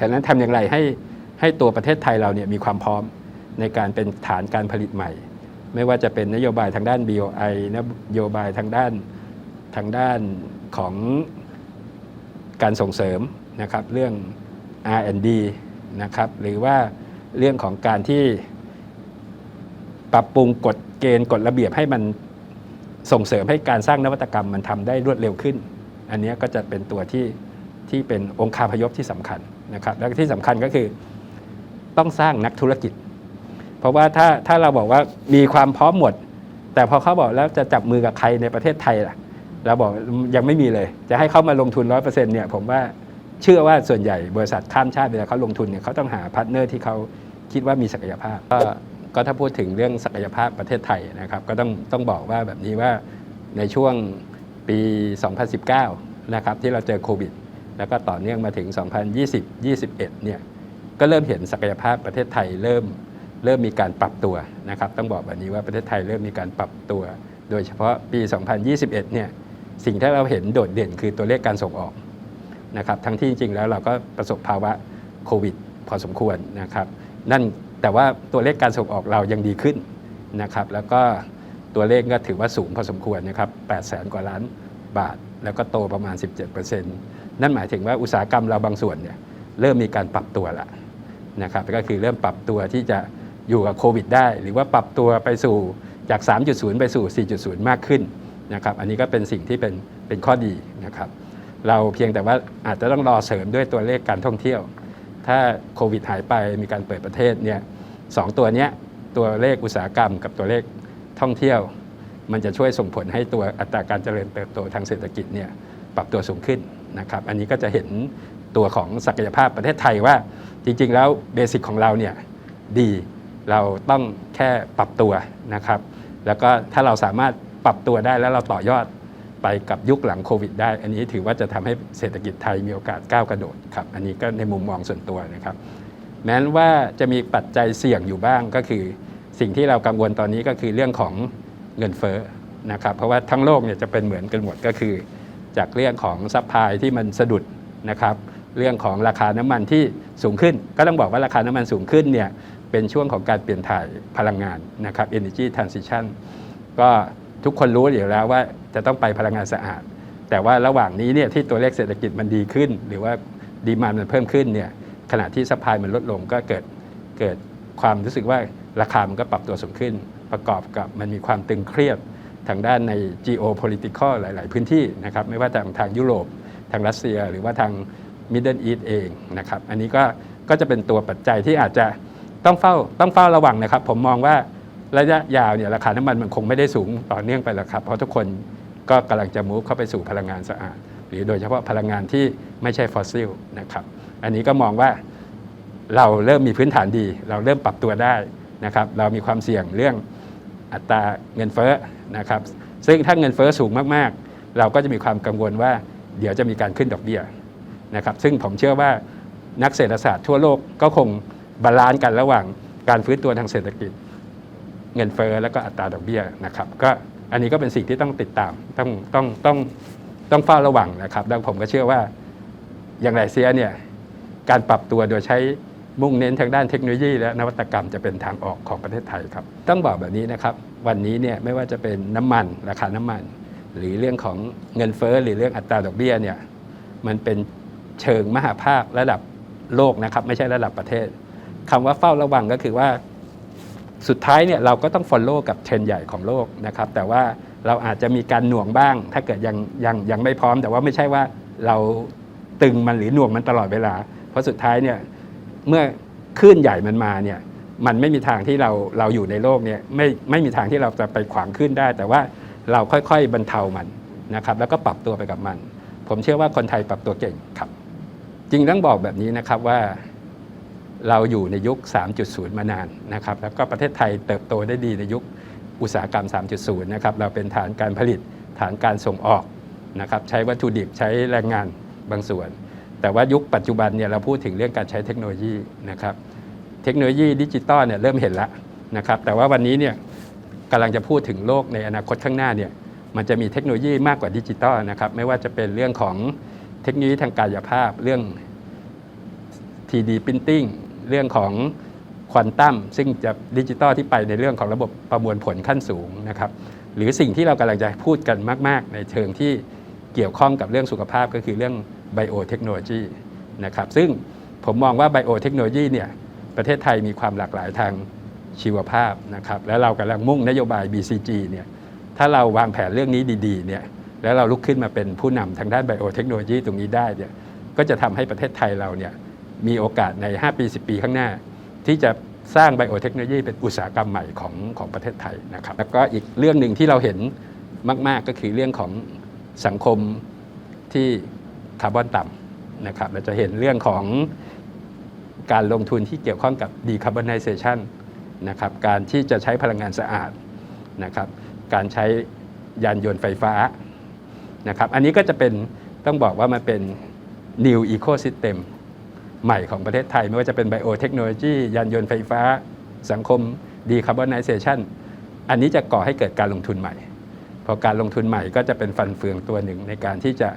ฉะนั้นทำอย่างไรให้ให้ตัวประเทศไทยเราเนี่ยมีความพร้อมในการเป็นฐานการผลิตใหม่ ไม่ว่าจะเป็นนโยบายทางด้าน BOI นโยบายทางด้านทางด้านของการส่งเสริมนะครับเรื่อง R&D นะครับหรือว่าเรื่องของการที่ปรับปรุงกฎเกณฑ์กฎระเบียบให้มันส่งเสริมให้การสร้างนวัตกรรมมันทำได้รวดเร็วขึ้น อันนี้ก็จะเป็นตัวที่ที่เป็นองค์คาพยพที่สำคัญ นะครับแล้วที่สำคัญก็คือต้องสร้างนักธุรกิจ เพราะว่าถ้าถ้าเราบอกว่ามีความพร้อมหมด แต่พอเขาบอกแล้วจะจับมือกับใครในประเทศไทยล่ะเราบอกยังไม่มีเลย จะให้เขามาลงทุนร้อยเปอร์เซ็นต์เนี่ยผมว่าเชื่อว่าส่วนใหญ่บริษัทข้ามชาติเวลาเขาลงทุนเนี่ยเขาต้องหาพาร์ทเนอร์ที่เขาคิดว่ามีศักยภาพก็ก็ถ้าพูดถึงเรื่องศักยภาพประเทศไทยนะครับก็ต้องต้องบอกว่าแบบนี้ว่าในช่วงปี 2019 นะครับที่เราเจอโควิด แล้วก็ต่อเนื่องมาถึง 2020-21 เนี่ยก็เริ่มเห็นศักยภาพประเทศไทยเริ่มเริ่มมีการปรับตัวนะครับต้องบอกแบบนี้ว่าประเทศไทยเริ่มมีการปรับตัว โดยเฉพาะปี 2021 เนี่ยสิ่งที่เราเห็นโดดเด่นคือตัวเลขการส่งออกนะครับทั้งที่จริงๆแล้วเราก็ประสบภาวะโควิดพอสมควรนะครับนั่นแต่ว่าตัวเลขการส่งออกเรายังดีขึ้นนะครับแล้วก็ตัวเลขก็ถือว่าสูงพอสมควรนะครับ8แสนกว่าล้าน บาท แล้วก็โตประมาณ 17%นั่นหมายถึงว่าอุตสาหกรรมเราบางส่วนเนี่ยเริ่มมีการปรับตัวละนะครับก็คือเริ่มปรับตัวที่จะอยู่กับโควิดได้ หรือว่าปรับตัวไปสู่จาก 3.0 ไปสู่ 4.0 มากขึ้นนะครับอันนี้ก็เป็นสิ่งที่เป็นเป็นข้อดีนะครับเราเพียงแต่ว่าอาจจะต้องรอเสริมด้วยตัวเลขการท่องเที่ยว ถ้าโควิดหายไปมีการเปิดประเทศเนี่ยสองตัวเนี้ยตัวเลขอุตสาหกรรมกับตัวเลขท่องเที่ยว มันจะช่วยส่งผลให้ตัวอัตราการเจริญเติบโตทางเศรษฐกิจเนี่ยปรับตัวสูงขึ้นนะครับอันนี้ก็จะเห็นตัวของศักยภาพประเทศไทยว่าจริง ๆ แล้วเบสิกของเราเนี่ยดีเราต้องแค่ปรับตัวนะครับ แล้วก็ถ้าเราสามารถปรับตัวได้แล้วเราต่อยอดไปกับยุคหลังโควิดได้ อันนี้ถือว่าจะทำให้เศรษฐกิจไทยมีโอกาสก้าวกระโดดครับ อันนี้ก็ในมุมมองส่วนตัวนะครับ แม้ว่าจะมีปัจจัยเสี่ยงอยู่บ้างก็คือ สิ่งที่เรากังวลตอนนี้ก็คือเรื่องของ เงินเฟ้อนะครับเพราะว่าทั้งโลกเนี่ยจะเป็นเหมือนกันหมดก็คือ จากเรื่องของซัพพลายที่มันสะดุดนะครับเรื่องของราคาน้ำมันที่สูงขึ้น ก็ต้องบอกว่าราคาน้ำมันสูงขึ้นเนี่ยเป็นช่วงของการเปลี่ยนถ่ายพลังงานนะครับ energy transition ก็ทุกคนรู้อยู่แล้วว่าจะต้องไปพลังงานสะอาด แต่ว่าระหว่างนี้เนี่ยที่ตัวเลขเศรษฐกิจมันดีขึ้น หรือว่าดีมานมันเพิ่มขึ้นเนี่ยขณะที่ซัพพลายมันลดลงก็เกิดเกิดความรู้สึกว่าราคามันก็ปรับตัวสูงขึ้น ประกอบกับมันมีความตึงเครียดทางด้านใน geopolitical หลาย ๆ พื้นที่นะครับไม่ว่าทางทางยุโรป ทางรัสเซีย หรือว่าทาง Middle East เองนะครับอันนี้ก็ก็จะเป็นตัวปัจจัยที่อาจจะต้องเฝ้าต้องเฝ้าระวังนะครับ ผมมองว่าระยะยาวเนี่ยราคาน้ำมันมันคงไม่ได้สูงต่อเนื่องไปแล้วครับ เพราะทุกคนก็กำลังจะมุ่งเข้าไปสู่พลังงานสะอาด หรือโดยเฉพาะพลังงานที่ไม่ใช่ฟอสซิลนะครับอันนี้ก็มองว่าเราเริ่มมีพื้นฐานดี เราเริ่มปรับตัวได้นะครับเรามีความเสี่ยงเรื่อง อัตราเงินเฟ้อนะครับซึ่งถ้าเงินเฟ้อสูงมากๆ เราก็จะมีความกังวลว่าเดี๋ยวจะมีการขึ้นดอกเบี้ยนะครับซึ่งผมเชื่อว่านักเศรษฐศาสตร์ทั่วโลกก็คงบาลานซ์กันระหว่างการฟื้นตัวทางเศรษฐกิจ เงินเฟ้อแล้วก็อัตราดอกเบี้ยนะครับก็อันนี้ก็เป็นสิ่งที่ต้องติดตามต้องต้องต้องต้องเฝ้าระวังนะครับแล้วผมก็เชื่อว่าอย่างไรเสียเนี่ยการปรับตัวโดยใช้ มุ่งเน้นทางด้านเทคโนโลยี และนวัตกรรมจะเป็นทางออกของประเทศไทยครับ ต้องบอกแบบนี้นะครับ วันนี้เนี่ยไม่ว่าจะเป็นน้ำมันราคาน้ำมัน หรือเรื่องของเงินเฟ้อหรือเรื่องอัตราดอกเบี้ยเนี่ยมันเป็นเชิงมหาภาคระดับโลกนะครับ ไม่ใช่ระดับประเทศคำว่าเฝ้าระวังก็คือว่าสุดท้ายเนี่ยเราก็ต้อง follow กับเทรนใหญ่ของโลกนะครับ แต่ว่าเราอาจจะมีการหน่วงบ้าง ถ้าเกิดยังยังยังไม่พร้อม แต่ว่าไม่ใช่ว่าเราตึงมันหรือหน่วงมันตลอดเวลา เพราะสุดท้ายเนี่ย เมื่อคลื่นใหญ่มันมาเนี่ยมันไม่มีทางที่เราเราอยู่ในโลกเนี่ยไม่ไม่มีทางที่เราจะไปขวางขึ้นได้ แต่ว่าเราค่อยๆบรรเทามันนะครับ แล้วก็ปรับตัวไปกับมัน ผมเชื่อว่าคนไทยปรับตัวเก่งครับ จริงต้องบอกแบบนี้นะครับว่าเราอยู่ในยุค 3.0 มานานนะครับ แล้วก็ประเทศไทยเติบโตได้ดีในยุคอุตสาหกรรม 3.0 นะครับ เราเป็นฐานการผลิตฐานการส่งออกนะครับ ใช้วัตถุดิบใช้แรงงานบางส่วน แต่ว่ายุคปัจจุบันเนี่ยเราพูดถึงเรื่องการใช้เทคโนโลยีนะครับ เทคโนโลยีดิจิตอลเนี่ยเริ่มเห็นแล้วนะครับ แต่ว่าวันนี้เนี่ยกำลังจะพูดถึงโลกในอนาคตข้างหน้าเนี่ยมันจะมีเทคโนโลยีมากกว่าดิจิตอลนะครับ ไม่ว่าจะเป็นเรื่องของเทคโนโลยีทางกายภาพ เรื่อง 3D Printing เรื่องของควอนตัมซึ่งจะดิจิตอลที่ไปในเรื่องของระบบประมวลผลขั้นสูงนะครับ หรือสิ่งที่เรากำลังจะพูดกันมาก ๆ ในเชิงที่เกี่ยวข้องกับเรื่องสุขภาพก็คือเรื่อง ไบโอเทคโนโลยีนะครับซึ่งผมมองว่าไบโอเทคโนโลยีเนี่ยประเทศไทยมีความหลากหลายทางชีวภาพนะครับและเรากำลังมุ่งนโยบาย BCG เนี่ยถ้าเราวางแผนเรื่องนี้ดีๆเนี่ยแล้วเราลุกขึ้นมาเป็นผู้นำทางด้านไบโอเทคโนโลยีตรงนี้ได้เนี่ยก็จะทำให้ประเทศไทยเราเนี่ยมีโอกาสใน 5 ปี 10 ปีข้างหน้า ที่จะสร้างไบโอเทคโนโลยีเป็นอุตสาหกรรมใหม่ของของประเทศไทยนะครับแล้วก็อีกเรื่องหนึ่งที่เราเห็นมาก ๆ ก็คือเรื่องของสังคมที่ คาร์บอนต่ำนะครับเราจะเห็นเรื่องของการลงทุนที่เกี่ยวข้องกับ decarbonization นะครับการที่จะใช้พลังงานสะอาดนะครับการใช้ยานยนต์ไฟฟ้านะครับอันนี้ก็จะเป็นต้องบอกว่ามันเป็น new ecosystem ใหม่ของประเทศไทย ไม่ว่าจะเป็นไบโอเทคโนโลยียานยนต์ไฟฟ้า สังคมดีคาร์บอนไนเซชันอันนี้จะก่อให้เกิดการลงทุนใหม่ พอการลงทุนใหม่ก็จะเป็นฟันเฟืองตัวหนึ่งในการที่จะ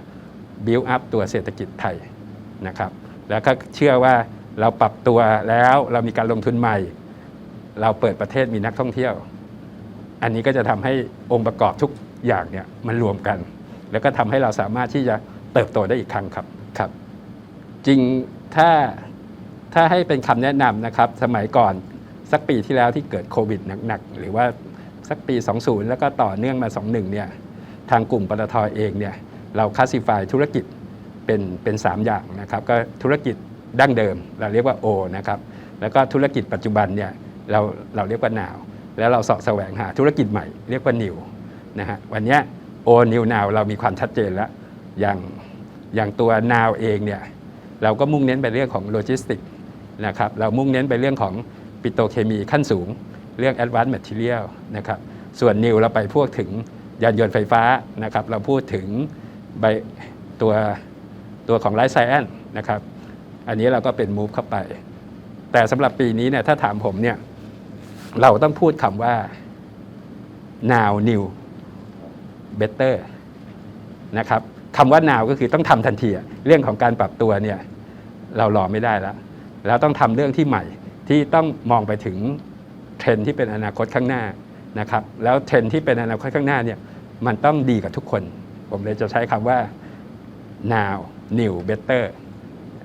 build up ตัวเศรษฐกิจไทยนะครับแล้วก็เชื่อว่าเราปรับตัวแล้วเรามีการลงทุนใหม่ เราเปิดประเทศมีนักท่องเที่ยว อันนี้ก็จะทำให้องค์ประกอบทุกอย่างเนี่ยมันรวมกัน แล้วก็ทำให้เราสามารถที่จะเติบโตได้อีกครั้งครับครับ จริงถ้าถ้าให้เป็นคำแนะนำนะครับ สมัยก่อนสักปีที่แล้วที่เกิดโควิดหนักๆหรือว่าสักปี 20 แล้วก็ต่อเนื่องมา 21เนี่ยทางกลุ่มปตทเองเนี่ย เราคลาสสิฟายธุรกิจเป็นเป็น3อย่างนะครับ ก็ธุรกิจดั้งเดิม เราเรียกว่า O นะครับ แล้วก็ธุรกิจปัจจุบันเนี่ยเราเราเรียกว่านาว แล้วเราสาะแสวงหาธุรกิจใหม่เรียกว่านิวนะฮะวันนี้โอนิวนาวเรามีความชัดเจนแล้ว อย่างอย่างตัวนาวเองเนี่ยเราก็มุ่งเน้นไปเรื่องของโลจิสติกนะครับเรามุ่งเน้นไปเรื่องของปิโตเคมีขั้นสูง เรื่อง advanced material นะครับส่วนนิวเราไปพวกถึงยานยนต์ไฟฟ้านะครับเราพูดถึง ใบตัวตัวของไลฟ์ไซแอนนะครับ อันนี้เราก็เป็นมูฟเข้าไป แต่สำหรับปีนี้เนี่ยถ้าถามผมเนี่ยเราต้องพูดคำว่า now new better นะครับคำว่า now ก็คือต้องทำทันที เรื่องของการปรับตัวเนี่ยเรารอไม่ได้แล้วแล้วต้องทำเรื่องที่ใหม่ที่ต้องมองไปถึงเทรนที่เป็นอนาคตข้างหน้านะครับ แล้วเทรนที่เป็นอนาคตข้างหน้าเนี่ยมันต้องดีกับทุกคน ผมเลยจะใช้คำว่า now new better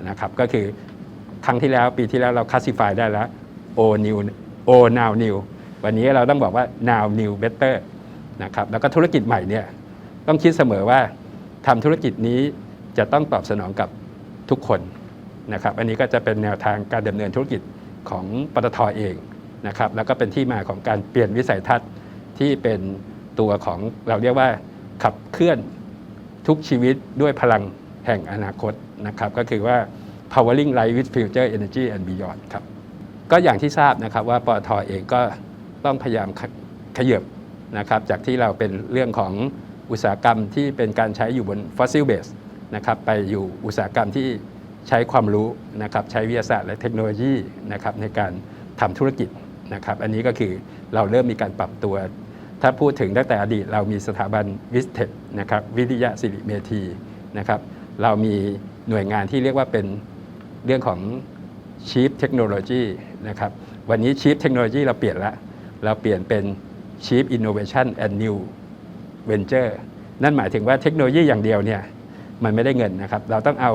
นะครับก็คือครั้งที่แล้วปีที่แล้วเราคลาสสิฟายได้แล้ว o new o now new วันนี้เราต้องบอกว่า now new better นะครับแล้วก็ธุรกิจใหม่เนี่ยต้องคิดเสมอว่าทำธุรกิจนี้จะต้องตอบสนองกับทุกคนนะครับอันนี้ก็จะเป็นแนวทางการดำเนินธุรกิจของปตทเองนะครับแล้วก็เป็นที่มาของการเปลี่ยนวิสัยทัศน์ที่เป็นตัวของเราเรียกว่าขับเคลื่อน ทุกชีวิตด้วยพลังแห่งอนาคตนะครับก็คือว่า powering life with future energy and beyond ครับก็อย่างที่ทราบนะครับว่าปตทเองก็ต้องพยายามขขยับนะครับจากที่เราเป็นเรื่องของอุตสาหกรรมที่เป็นการใช้อยู่บน fossil base นะครับไปอยู่อุตสาหกรรมที่ใช้ความรู้นะครับใช้วิทยาศาสตร์และเทคโนโลยีนะครับในการทำธุรกิจนะครับอันนี้ก็คือเราเริ่มมีการปรับตัว ถ้าพูดถึงตั้งแต่อดีตเรามีสถาบันวิสเทคนะครับวิทยาสิริเมธีนะครับเรามีหน่วยงานที่เรียกว่าเป็นเรื่องของ Chief Technology นะครับวันนี้ Chief Technology เราเปลี่ยนละเราเปลี่ยนเป็น Chief Innovation and New Venture นั่นหมายถึงว่าเทคโนโลยีอย่างเดียวเนี่ยมันไม่ได้เงินนะครับ เราต้องเอา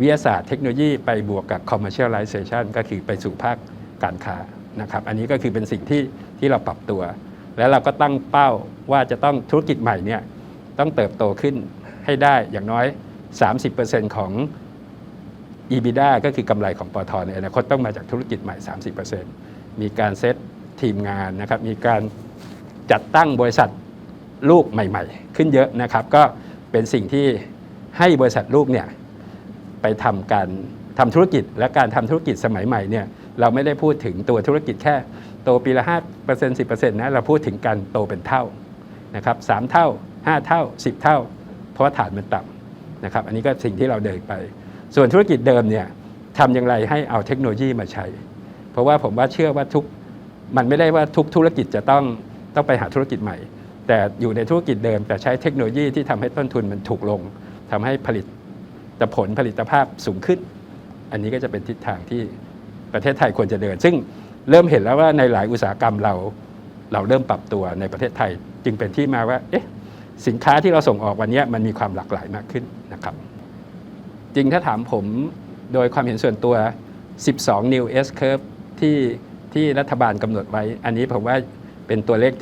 วิทยาศาสตร์เทคโนโลยีไปบวกกับ commercialization ก็คือไปสู่ภาคการค้านะครับ อันนี้ก็คือเป็นสิ่งที่ที่เราปรับตัว แล้วเราก็ตั้งเป้าว่าจะต้องธุรกิจใหม่เนี่ยต้องเติบโตขึ้นให้ได้อย่างน้อย 30%ของ EBITDA ก็คือกำไรของปอทในอนาคตต้องมาจากธุรกิจใหม่ 30%มีการเซตทีมงานนะครับ มีการจัดตั้งบริษัทลูกใหม่ ๆ ขึ้นเยอะนะครับ ก็เป็นสิ่งที่ให้บริษัทลูกเนี่ยไปทำการทำธุรกิจและการทำธุรกิจสมัยใหม่เนี่ยเราไม่ได้พูดถึงตัวธุรกิจแค่ โตปีละ5% 10%นะเราพูดถึงการโตเป็นเท่านะครับสามเท่า 5 เท่า 10 เท่า เพราะฐานมันต่ำนะครับอันนี้ก็สิ่งที่เราเดินไป ส่วนธุรกิจเดิมเนี่ยทำอย่างไรให้เอาเทคโนโลยีมาใช้ เพราะว่าผมว่าเชื่อว่าทุกมันไม่ได้ว่าทุกธุรกิจจะต้องต้องไปหาธุรกิจใหม่ แต่อยู่ในธุรกิจเดิม แต่ใช้เทคโนโลยีที่ทำให้ต้นทุนมันถูกลงทำให้ผลิตผลผลิตภาพสูงขึ้น อันนี้ก็จะเป็นทิศทางที่ประเทศไทยควรจะเดิน ซึ่ง เริ่มเห็นแล้วว่าในหลายอุตสาหกรรมเราเราเริ่มปรับตัวในประเทศไทย จึงเป็นที่มาว่าเอ๊ะสินค้าที่เราส่งออกวันนี้มันมีความหลากหลายมากขึ้นนะครับ จริงถ้าถามผมโดยความเห็นส่วนตัว 12 new S curve ที่ที่รัฐบาลกำหนดไว้ อันนี้ผมว่าเป็นตัวเลข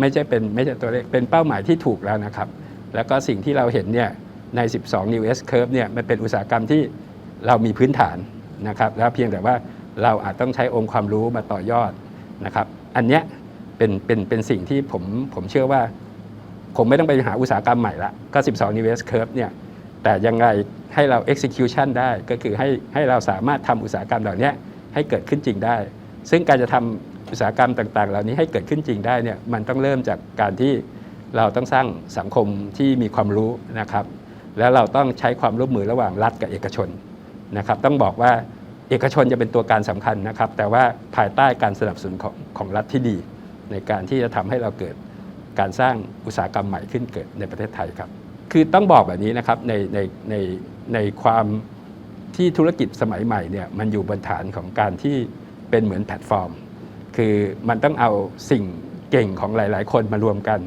ไม่ใช่เป็นไม่ใช่ตัวเลขเป็นเป้าหมายที่ถูกแล้วนะครับ แล้วก็สิ่งที่เราเห็นเนี่ยใน 12 new S curve เนี่ยมันเป็นอุตสาหกรรมที่เรามีพื้นฐานนะครับ แล้วเพียงแต่ว่า เราอาจต้องใช้องค์ความรู้มาต่อยอดนะครับ อันเนี้ยเป็นเป็นเป็นสิ่งที่ผมผมเชื่อว่าคงไม่ต้องไปหาอุตสาหกรรมใหม่ละก็ 12 new S curve เนี่ยแต่ยังไงให้เรา execution ได้ก็คือให้ให้เราสามารถทำอุตสาหกรรมเหล่านี้ให้เกิดขึ้นจริงได้ ซึ่งการจะทำอุตสาหกรรมต่างๆ เหล่านี้ให้เกิดขึ้นจริงได้เนี่ยมันต้องเริ่มจากการที่เราต้องสร้างสังคมที่มีความรู้นะครับ แล้วเราต้องใช้ความร่วมมือระหว่างรัฐกับเอกชนนะครับ ต้องบอกว่า เอกชนจะเป็นตัวการสำคัญนะครับ แต่ว่าภายใต้การสนับสนุนของของรัฐที่ดี ในการที่จะทำให้เราเกิดการสร้างอุตสาหกรรมใหม่ขึ้นเกิดในประเทศไทยครับ คือต้องบอกแบบนี้นะครับในในในในความที่ธุรกิจสมัยใหม่เนี่ยมันอยู่บนฐานของการที่เป็นเหมือนแพลตฟอร์ม คือมันต้องเอาสิ่งเก่งของหลาย ๆ คนมารวมกัน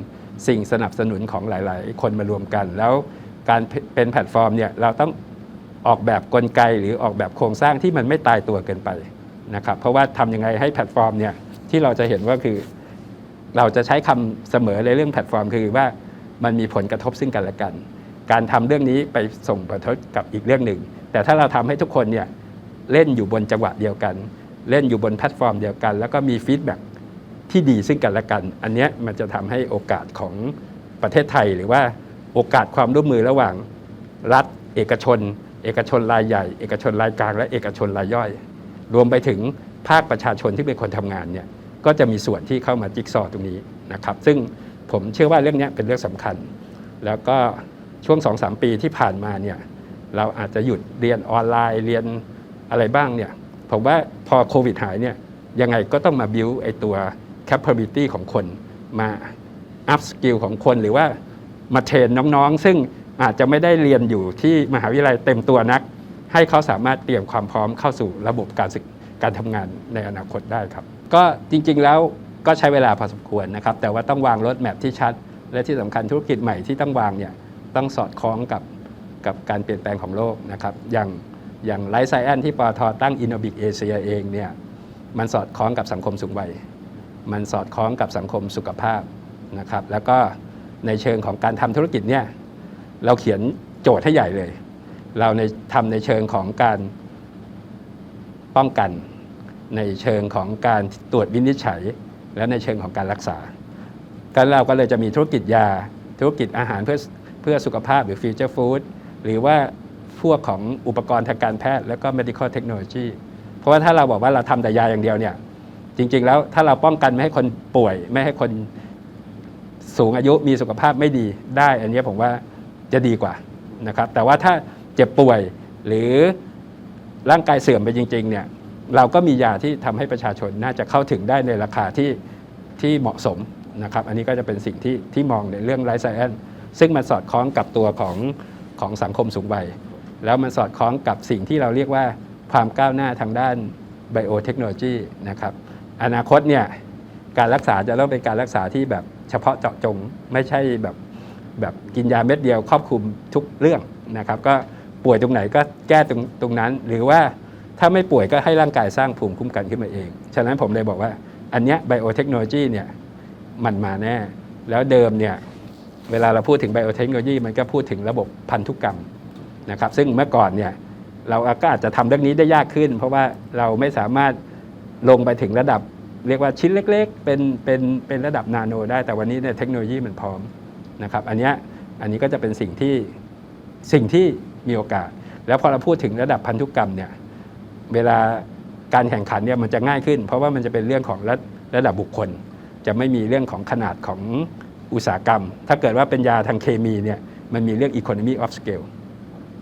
สิ่งสนับสนุนของหลาย ๆ คนมารวมกัน แล้วการเป็นแพลตฟอร์มเนี่ยเราต้อง ออกแบบกลไกหรือออกแบบโครงสร้างที่มันไม่ตายตัวเกินไปนะครับเพราะว่าทำยังไงให้แพลตฟอร์มเนี่ยที่เราจะเห็นว่าคือ เราจะใช้คำเสมอในเรื่องแพลตฟอร์ม คือว่ามันมีผลกระทบซึ่งกันและกัน การทำเรื่องนี้ไปส่งผลกระทบกับอีกเรื่องหนึ่ง แต่ถ้าเราทำให้ทุกคนเนี่ยเล่นอยู่บนจังหวะเดียวกัน เล่นอยู่บนแพลตฟอร์มเดียวกัน แล้วก็มีฟีดแบ็กที่ดีซึ่งกันและกัน อันนี้มันจะทำให้โอกาสของประเทศไทย หรือว่าโอกาสความร่วมมือระหว่างรัฐ เอกชน เอกชนรายใหญ่ เอกชนรายกลางและเอกชนรายย่อย รวมไปถึงภาคประชาชนที่เป็นคนทำงานเนี่ยก็จะมีส่วนที่เข้ามาจิ๊กซอตรงนี้นะครับ ซึ่งผมเชื่อว่าเรื่องนี้เป็นเรื่องสำคัญ แล้วก็ช่วง 2-3 ปีที่ผ่านมาเนี่ยเราอาจจะหยุดเรียนออนไลน์เรียนอะไรบ้างเนี่ยผมว่าพอโควิดหายเนี่ยยังไงก็ต้องมา build ไอตัว capability ของคนมา up skill ของคนหรือว่ามาเทรนน้องๆ ซึ่ง อาจจะไม่ได้เรียนอยู่ที่มหาวิทยาลัยเต็มตัวนัก ให้เขาสามารถเตรียมความพร้อมเข้าสู่ระบบการศึกการทำงานในอนาคตได้ครับ ก็จริงๆแล้วก็ใช้เวลาพอสมควรนะครับ แต่ว่าต้องวางรถแมพที่ชัด และที่สำคัญธุรกิจใหม่ที่ต้องวางเนี่ยต้องสอดคล้องกับกับการเปลี่ยนแปลงของโลกนะครับ อย่างอย่างไลฟ์ไซแอนที่ปตทตั้งอินโนบิกเอเชียเองเนี่ยมันสอดคล้องกับสังคมสูงวัย มันสอดคล้องกับสังคมสุขภาพนะครับ แล้วก็ในเชิงของการทำธุรกิจเนี่ย เราเขียนโจทย์ให้ใหญ่เลย เราในทำในเชิงของการป้องกัน ในเชิงของการตรวจวินิจฉัย และในเชิงของการรักษาก็เราก็เลยจะมีธุรกิจยา ธุรกิจอาหารเพื่อเพื่อสุขภาพหรือฟิวเจอร์ฟู้ดหรือว่าพวกของอุปกรณ์ทางการแพทย์แล้วก็ medical technology เพราะว่าถ้าเราบอกว่าเราทำแต่ยาอย่างเดียวเนี่ยจริง ๆ แล้วถ้าเราป้องกันไม่ให้คนป่วย ไม่ให้คนสูงอายุมีสุขภาพไม่ดีได้ อันนี้ผมว่า จะดีกว่านะครับแต่ว่าถ้าเจ็บป่วยหรือร่างกายเสื่อมไปจริงๆเนี่ยเราก็มียาที่ทำให้ประชาชนน่าจะเข้าถึงได้ในราคาที่ที่เหมาะสมนะครับอันนี้ก็จะเป็นสิ่งที่ที่มองในเรื่องไลฟ์ไซแอนซึ่งมันสอดคล้องกับตัวของของสังคมสูงวัยแล้วมันสอดคล้องกับสิ่งที่เราเรียกว่าความก้าวหน้าทางด้านไบโอเทคโนโลยีนะครับอนาคตเนี่ยการรักษาจะต้องเป็นการรักษาที่แบบเฉพาะเจาะจงไม่ใช่แบบ แบบกินยาเม็ดเดียวครอบคลุมทุกเรื่องนะครับ ก็ป่วยตรงไหนก็แก้ตรงตรงนั้น หรือว่าถ้าไม่ป่วยก็ให้ร่างกายสร้างภูมิคุ้มกันขึ้นมาเอง ฉะนั้นผมเลยบอกว่า อันเนี้ยไบโอเทคโนโลยีเนี่ยมันมาแน่ แล้วเดิมเนี่ยเวลาเราพูดถึงไบโอเทคโนโลยีมันก็พูดถึงระบบพันธุกรรมนะครับซึ่งเมื่อก่อนเนี่ยเราก็อาจจะทำเรื่องนี้ได้ยากขึ้น เพราะว่าเราไม่สามารถลงไปถึงระดับ เรียกว่าชิ้นเล็ก ๆ เป็นเป็นเป็นระดับนาโนได้แต่วันนี้เนี่ยเทคโนโลยีมันพร้อม นะครับอันนี้อันนี้ก็จะเป็นสิ่งที่สิ่งที่มีโอกาส แล้วพอเราพูดถึงระดับพันธุกรรมเนี่ยเวลาการแข่งขันเนี่ยมันจะง่ายขึ้น เพราะว่ามันจะเป็นเรื่องของระระดับบุคคล จะไม่มีเรื่องของขนาดของอุตสาหกรรม ถ้าเกิดว่าเป็นยาทางเคมีเนี่ยมันมีเรื่อง economy of scale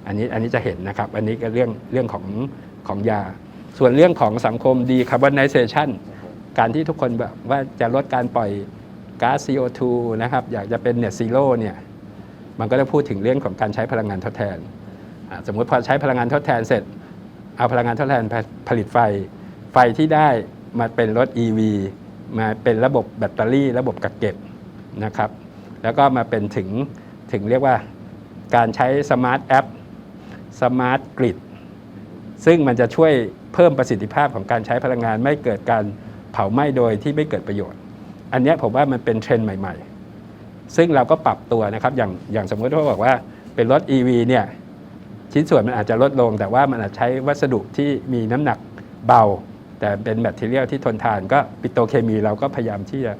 อันนี้อันนี้จะเห็นนะครับ อันนี้ก็เรื่องเรื่องของของยา ส่วนเรื่องของสังคม decarbonization การที่ทุกคนแบบว่าจะลดการปล่อย ก๊าซ CO2 นะครับอยากจะเป็น net zero เนี่ยมันก็จะพูดถึงเรื่องของการใช้พลังงานทดแทน สมมุติพอใช้พลังงานทดแทนเสร็จ เอาพลังงานทดแทนผลิตไฟ ไฟที่ได้มาเป็นรถ EV มาเป็นระบบแบตเตอรี่ ระบบกักเก็บนะครับ แล้วก็มาเป็นถึงถึงเรียกว่าการใช้สมาร์ทแอปสมาร์ทกริดซึ่งมันจะช่วยเพิ่มประสิทธิภาพของการใช้พลังงานไม่เกิดการเผาไหม้โดยที่ไม่เกิดประโยชน์ อันนี้ผมว่ามันเป็นเทรนด์ใหม่ ๆ ซึ่งเราก็ปรับตัวนะครับ อย่างอย่างสมมติว่าบอกว่าเป็นรถ EV เนี่ยชิ้นส่วนมันอาจจะลดลง แต่ว่ามันอาจใช้วัสดุที่มีน้ำหนักเบา แต่เป็นแบตเตอรี่ที่ทนทานก็ปิโตเคมีเราก็พยายามที่จะ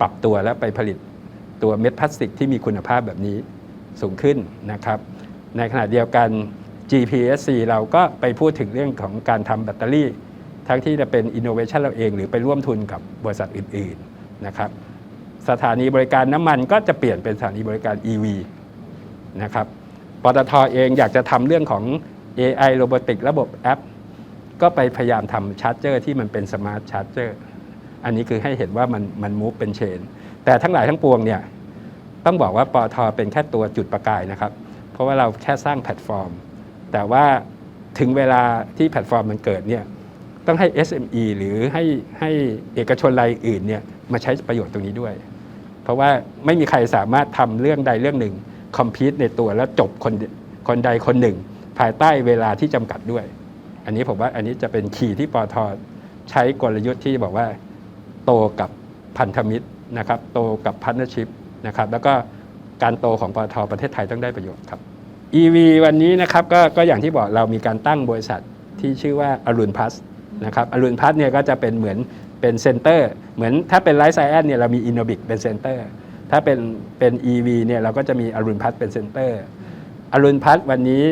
ปรับตัวและไปผลิตตัวเม็ดพลาสติกที่มีคุณภาพแบบนี้สูงขึ้นนะครับ ในขณะเดียวกัน GPSC เราก็ไปพูดถึงเรื่องของการทำแบตเตอรี่ ทั้งที่จะเป็นอินโนเวชันเราเอง หรือไปร่วมทุนกับบริษัทอื่น ๆ นะครับสถานีบริการน้ำมันก็จะเปลี่ยนเป็นสถานีบริการ EV นะครับปตทเองอยากจะทำเรื่องของ AI โรบอติกระบบแอป ก็ไปพยายามทำชาร์จเจอร์ที่มันเป็นสมาร์ทชาร์จเจอร์อันนี้คือให้เห็นว่ามันมันมูฟเป็นเชน แต่ทั้งหลายทั้งปวงเนี่ยต้องบอกว่าปตทเป็นแค่ตัวจุดประกายนะครับ เพราะว่าเราแค่สร้างแพลตฟอร์ม แต่ว่าถึงเวลาที่แพลตฟอร์มมันเกิดเนี่ย ต้องให้ SME หรือให้ให้เอกชนรายอื่นเนี่ยมาใช้ประโยชน์ตรงนี้ด้วย เพราะว่าไม่มีใครสามารถทำเรื่องใดเรื่องหนึ่งคอมพิวต์ในตัวแล้วจบคนคนใดคนหนึ่ง ภายใต้เวลาที่จำกัดด้วย อันนี้ผมว่าอันนี้จะเป็นคีย์ที่ปอทใช้กลยุทธ์ที่บอกว่าโตกับพันธมิตรนะครับโตกับพันธชิพนะครับแล้วก็การโตของปอทประเทศไทยต้องได้ประโยชน์ครับ EV วันนี้นะครับกก็อย่างที่บอกเรามีการตั้งบริษัทที่ชื่อว่าอรุณพัส นะครับอรุณพัสเนี่ยก็จะเป็นเหมือนเป็นเซ็นเตอร์เหมือนถ้าเป็นไลฟ์ไซแอนเนี่ยเรามีอินโนบิกเป็นเซ็นเตอร์ถ้าเป็นเป็น EV เนี่ยเราก็จะมีอรุณพัสเป็นเซ็นเตอร์อรุณพัฒน์วันนี้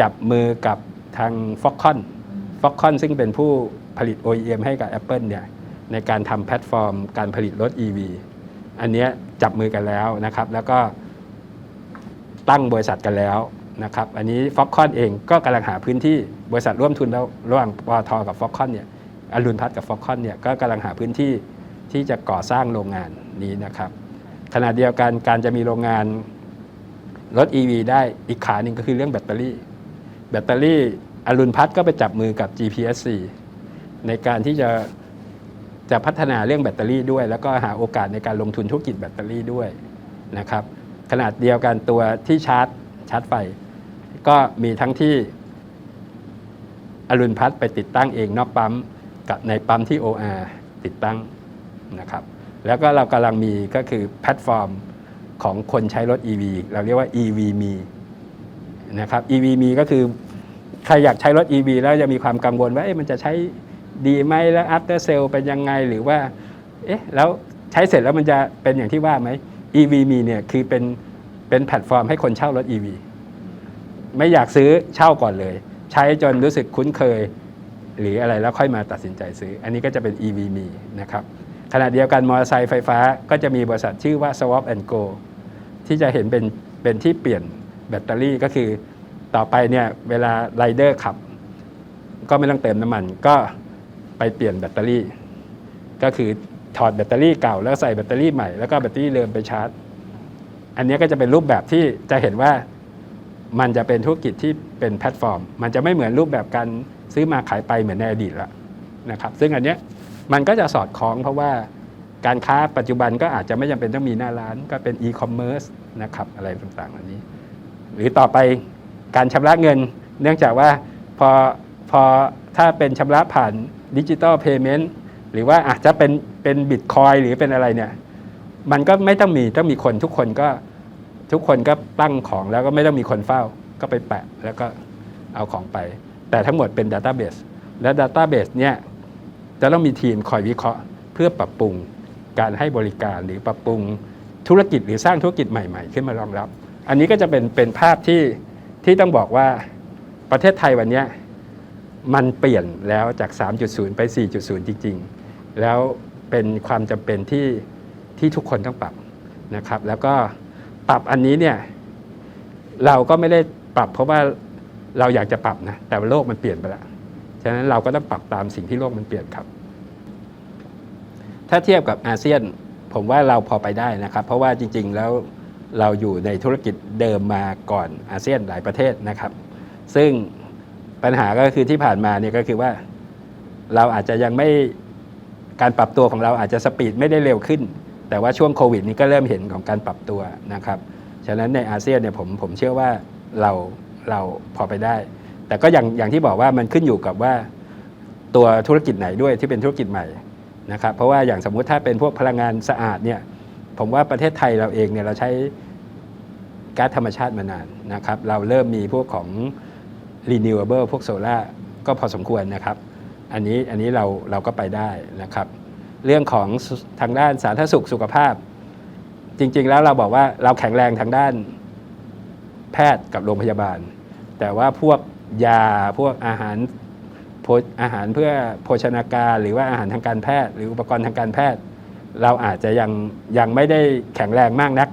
จับมือกับทาง f o x c o n f o x c o n ซึ่งเป็นผู้ผลิต OEM ให้กับ Apple เนี่ยในการทำแพลตฟอร์มการผลิตรถ EV อันนี้จับมือกันแล้วนะครับ แล้วก็ตั้งบริษัทกันแล้ว นะครับอันนี้ f o x c o n เองก็กำลังหาพื้นที่บริษัทร่วมทุนแล้วระหว่างปตทกับ f o x c o n เนี่ยอรุณพัฒน์กับ f o x c o n เนี่ยก็กำลังหาพื้นที่ที่จะก่อสร้างโรงงานนี้นะครับขณะเดียวกันการจะมีโรงงานรถ EV ได้อีกขาหนึ่งก็คือเรื่องแบตเตอรี่ แบตเตอรี่อรุณพัฒน์ก็ไปจับมือกับ GPSC ในการที่จะจะพัฒนาเรื่องแบตเตอรี่ด้วย แล้วก็หาโอกาสในการลงทุนธุรกิจแบตเตอรี่ด้วยนะครับขนาดเดียวกันตัวที่ชาร์จชาร์จไฟ ก็มีทั้งที่อรุณพัฒน์ไปติดตั้งเองนอกปั๊มกับในปั๊มที่ OR ติดตั้งนะครับ แล้วก็เรากำลังมีก็คือแพลตฟอร์มของคนใช้รถ EV เราเรียกว่า EV มีนะครับ EV มีก็คือใครอยากใช้รถ EV แล้วจะมีความกังวลว่ามันจะใช้ดีไหมแล้ว after sale เป็นยังไงหรือว่าเอ๊ะแล้วใช้เสร็จแล้วมันจะเป็นอย่างที่ว่าไหม EV มีเนี่ยคือเป็นเป็นแพลตฟอร์มให้คนเช่ารถ EV ไม่อยากซื้อเช่าก่อนเลย ใช้จนรู้สึกคุ้นเคย หรืออะไรแล้วค่อยมาตัดสินใจซื้อ อันนี้ก็จะเป็น EV มีนะครับขณะเดียวกันมอเตอร์ไซค์ไฟฟ้าก็จะมีบริษัทชื่อว่า Swap and Go ที่จะเห็นเป็นเป็นที่เปลี่ยนแบตเตอรี่ก็คือต่อไปเนี่ยเวลาไรเดอร์ขับ ก็ไม่ต้องเติมน้ำมันก็ไปเปลี่ยนแบตเตอรี่ ก็คือถอดแบตเตอรี่เก่าแล้วใส่แบตเตอรี่ใหม่แล้วก็แบตเตอรี่เดิมไปชาร์จ อันนี้ก็จะเป็นรูปแบบที่จะเห็นว่า มันจะเป็นธุรกิจที่เป็นแพลตฟอร์ม มันจะไม่เหมือนรูปแบบการซื้อมาขายไปเหมือนในอดีตละนะครับ ซึ่งอันเนี้ยมันก็จะสอดคล้องเพราะว่าการค้าปัจจุบันก็อาจจะไม่จำเป็นต้องมีหน้าร้านก็เป็นอีคอมเมิร์ซนะครับอะไรต่างๆเหล่านี้ หรือต่อไปการชำระเงิน เนื่องจากว่าพอพอถ้าเป็นชำระผ่านดิจิ t a ลเพย์เมนต์หรือว่าอาจจะเป็นเป็นบิตคอยหรือเป็นอะไรเนี่ย มันก็ไม่ต้องมีต้องมีคนทุกคนก็ ทุกคนก็ตั้งของแล้วก็ไม่ต้องมีคนเฝ้าก็ไปแปะแล้วก็เอาของไป แต่ทั้งหมดเป็น Database และ Database เนี่ยจะต้องมีทีมคอยวิเคราะห์ เพื่อปรับปรุงการให้บริการหรือปรับปรุงธุรกิจหรือสร้างธุรกิจใหม่ๆ ขึ้นมารองรับ อันนี้ก็จะเป็นเป็นภาพที่ที่ต้องบอกว่าประเทศไทยวันนี้มันเปลี่ยนแล้วจาก 3.0 ไป 4.0 จริง ๆ แล้วเป็นความจำเป็นที่ที่ทุกคนต้องปรับนะครับ แล้วก็ ปรับอันนี้เนี่ยเราก็ไม่ได้ปรับเพราะว่าเราอยากจะปรับนะแต่โลกมันเปลี่ยนไปแล้วฉะนั้นเราก็ต้องปรับตามสิ่งที่โลกมันเปลี่ยนครับ ถ้าเทียบกับอาเซียนผมว่าเราพอไปได้นะครับ เพราะว่าจริง ๆ แล้วเราอยู่ในธุรกิจเดิมมาก่อนอาเซียนหลายประเทศนะครับ ซึ่งปัญหาก็คือที่ผ่านมาเนี่ยก็คือว่าเราอาจจะยังไม่การปรับตัวของเราอาจจะสปีดไม่ได้เร็วขึ้น แต่ว่าช่วงโควิดนี้ก็เริ่มเห็นของการปรับตัวนะครับ ฉะนั้นในอาเซียนเนี่ยผมผมเชื่อว่าเราเราพอไปได้ แต่ก็อย่างอย่างที่บอกว่ามันขึ้นอยู่กับว่าตัวธุรกิจไหนด้วยที่เป็นธุรกิจใหม่นะครับ เพราะว่าอย่างสมมุติถ้าเป็นพวกพลังงานสะอาดเนี่ยผมว่าประเทศไทยเราเองเนี่ยเราใช้ก๊าซธรรมชาติมานานนะครับ เราเริ่มมีพวกของ renewable พวกโซลา่าก็พอสมควรนะครับ อันนี้อันนี้เราเราก็ไปได้นะครับ เรื่องของทางด้านสาธารณสุขสุขภาพ จริง ๆ แล้วเราบอกว่าเราแข็งแรงทางด้านแพทย์กับโรงพยาบาล แต่ว่าพวกยาพวกอาหารอาหารเพื่อโภชนาการหรือว่าอาหารทางการแพทย์ หรืออุปกรณ์ทางการแพทย์ เราอาจจะยังยังไม่ได้แข็งแรงมากนัก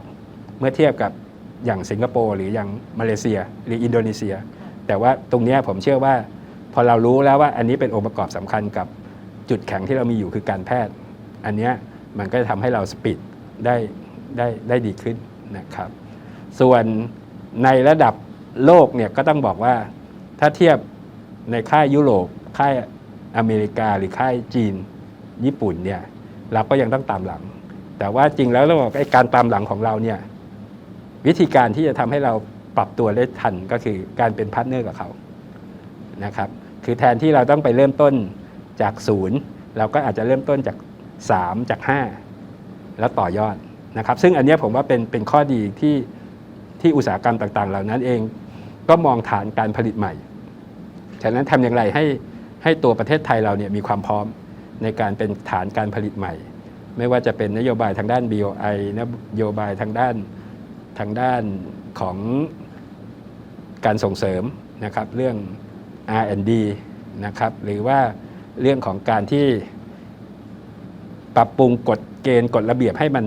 เมื่อเทียบกับอย่างสิงคโปร์หรืออย่างมาเลเซีย หรืออินโดนีเซีย แต่ว่าตรงนี้ผมเชื่อว่า พอเรารู้แล้วว่าอันนี้เป็นองค์ประกอบสำคัญกับจุดแข็งที่เรามีอยู่คือการแพทย์ อันเนี้ยมันก็จะทำให้เราสปีดได้ได้ได้ดีขึ้นนะครับ ส่วนในระดับโลกเนี่ยก็ต้องบอกว่าถ้าเทียบในค่ายยุโรปค่ายอเมริกาหรือค่ายจีน ญี่ปุ่นเนี่ยเราก็ยังต้องตามหลัง แต่ว่าจริงแล้วเราบอกไอ้การตามหลังของเราเนี่ยวิธีการที่จะทำให้เราปรับตัวได้ทันก็คือการเป็นพาร์ทเนอร์กับเขานะครับ คือแทนที่เราต้องไปเริ่มต้นจากศูนย์ เราก็อาจจะเริ่มต้นจาก 3 จาก 5 แล้วต่อยอดนะครับ ซึ่งอันนี้ผมว่าเป็นเป็นข้อดีที่ที่อุตสาหกรรมต่างๆ เหล่านั้นเองก็มองฐานการผลิตใหม่ ฉะนั้นทำอย่างไรให้ให้ตัวประเทศไทยเราเนี่ยมีความพร้อมในการเป็นฐานการผลิตใหม่ ไม่ว่าจะเป็นนโยบายทางด้าน BOI นโยบายทางด้านทางด้านของการส่งเสริมนะครับเรื่อง R&D นะครับหรือว่าเรื่องของการที่ ปรับปรุงกฎเกณฑ์กฎระเบียบให้มัน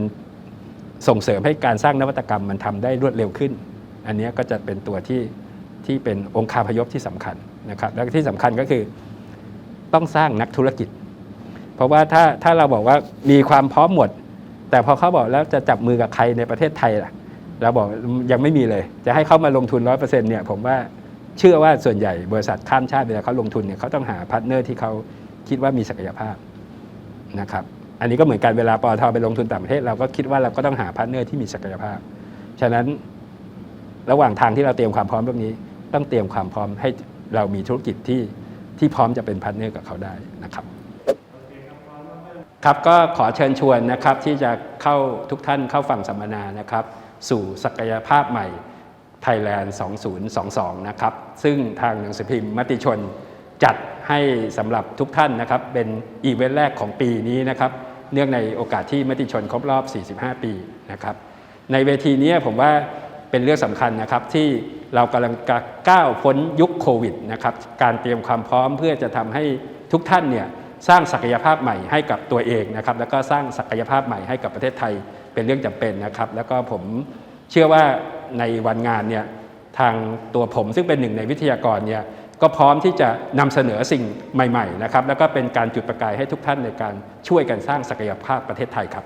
ส่งเสริมให้การสร้างนวัตกรรมมันทำได้รวดเร็วขึ้น อันนี้ก็จะเป็นตัวที่ที่เป็นองค์คาพยพที่สำคัญนะครับ และที่สำคัญก็คือต้องสร้างนักธุรกิจ เพราะว่าถ้าถ้าเราบอกว่ามีความพร้อมหมด แต่พอเขาบอกแล้วจะจับมือกับใครในประเทศไทยล่ะ เราบอกยังไม่มีเลย จะให้เขามาลงทุนร้อยเปอร์เซ็นต์เนี่ยผมว่าเชื่อว่าส่วนใหญ่บริษัทข้ามชาติเวลาเขาลงทุนเนี่ยเขาต้องหาพาร์ทเนอร์ที่เขาคิดว่ามีศักยภาพนะครับ อันนี้ก็เหมือนกันเวลาปอทไปลงทุนต่างประเทศเราก็คิดว่าเราก็ต้องหาพาร์ทเนอร์ที่มีศักยภาพ ฉะนั้นระหว่างทางที่เราเตรียมความพร้อมแบบนี้ ต้องเตรียมความพร้อมให้เรามีธุรกิจที่ที่พร้อมจะเป็นพาร์ทเนอร์กับเขาได้นะครับครับก็ขอเชิญชวนนะครับที่จะเข้าทุกท่านเข้าฟังสัมมนานะครับ สู่ศักยภาพใหม่ Thailand 2022 นะครับ ซึ่งทางหนังสือพิมพ์มติชนจัด ให้สำหรับทุกท่านนะครับเป็นอีเวนต์แรกของปีนี้นะครับเนื่องในโอกาสที่มติชนครบรอบ 45 ปีนะครับในเวทีนี้ผมว่าเป็นเรื่องสำคัญนะครับที่เรากำลังก้าวพ้นยุคโควิดนะครับการเตรียมความพร้อมเพื่อจะทำให้ทุกท่านเนี่ยสร้างศักยภาพใหม่ให้กับตัวเองนะครับแล้วก็สร้างศักยภาพใหม่ให้กับประเทศไทยเป็นเรื่องจำเป็นนะครับ แล้วก็ผมเชื่อว่าในวันงานเนี่ยทางตัวผมซึ่งเป็นหนึ่งในวิทยากรเนี่ย ก็พร้อมที่จะนำเสนอสิ่งใหม่ๆนะครับแล้วก็เป็นการจุดประกายให้ทุกท่านในการช่วยกันสร้างศักยภาพประเทศไทยครับ